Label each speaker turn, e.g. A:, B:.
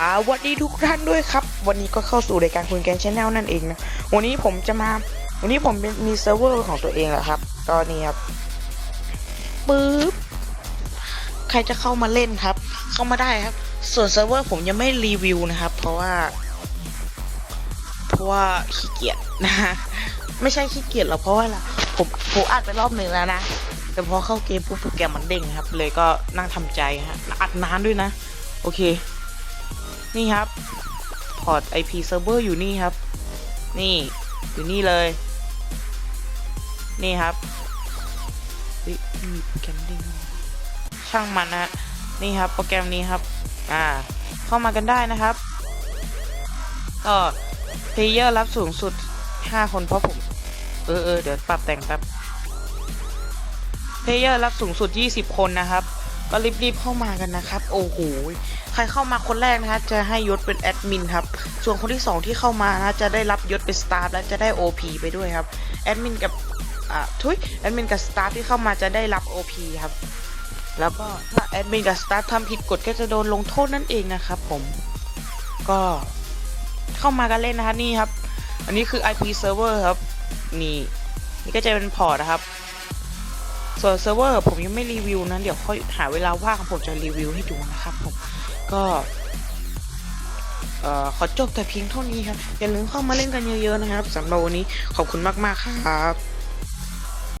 A: ่าสวัสดีทุกท่านด้วยครับ วันนี้ก็เข้าสู่รายการคุณแกนชาแนลนั่นเองนะ วันนี้ผมจะมา วันนี้ผมมีเซิร์ฟเวอร์ของตัวเองแหละครับ ก็นี่ครับปึ๊บ ใครจะเข้ามาเล่นครับ เข้ามาได้ครับ ส่วนเซิร์ฟเวอร์ผมยังไม่รีวิวนะครับ เพราะว่า เพราะว่าขี้เกียจนะฮะ ไม่ใช่ขี้เกียจหรอกเพราะว่าอะไรผมผมอัดไปรอบหนึ่งแล้วนะ แต่พอเข้าเกมปุ๊บโปรแกรมมันเด้งครับ เลยก็นั่งทำใจฮะ อัดนานด้วยนะ โอเค นี่ครับพอร์ต IP server อยู่นี่ครับ นี่อยู่นี่เลย นี่ครับเฮ้ยมีโปรแกรมด้งช่างมันนะนี่ครับโปรแกรมนี้ครับ อ่า เข้ามากันได้นะครับก็เพลเยอร์รับสูงสุด 5 คนเพราะผม เออเออเดี๋ยวปรับแต่งแป๊บเพลเยอร์รับสูงสุด 20 คนนะครับ ก็รีบๆเข้ามากันนะครับ โอ้โหใครเข้ามาคนแรกนะฮะจะให้ยศเป็นแอดมินครับส่วนคนที่ 2 ที่เข้ามานะจะได้รับยศเป็นสตาฟและจะได้ OP ไปด้วยครับแอดมินกับอ่าทุยแอดมินกับสตาฟที่เข้ามาจะได้รับ OP ครับ แล้วก็ถ้าแอดมินกับสตาฟทำผิดกฎก็จะโดนลงโทษนั่นเองนะครับผมก็เข้ามากันเล่นนะคะนี่ครับ อันนี้คือ IP server ครับ นี่ นี่ก็จะเป็นพอร์ตนะครับ ส่วนเซิร์ฟเวอร์ผมยังไม่รีวิวนะเดี๋ยวค่อยหาเวลาว่างผมจะรีวิวให้ดูนะครับผมก็ขอจบแต่เพียงเท่านี้ครับ อย่าลืมเข้ามาเล่นกันเยอะๆนะครับสำหรับวันนี้ขอบคุณมากๆครับ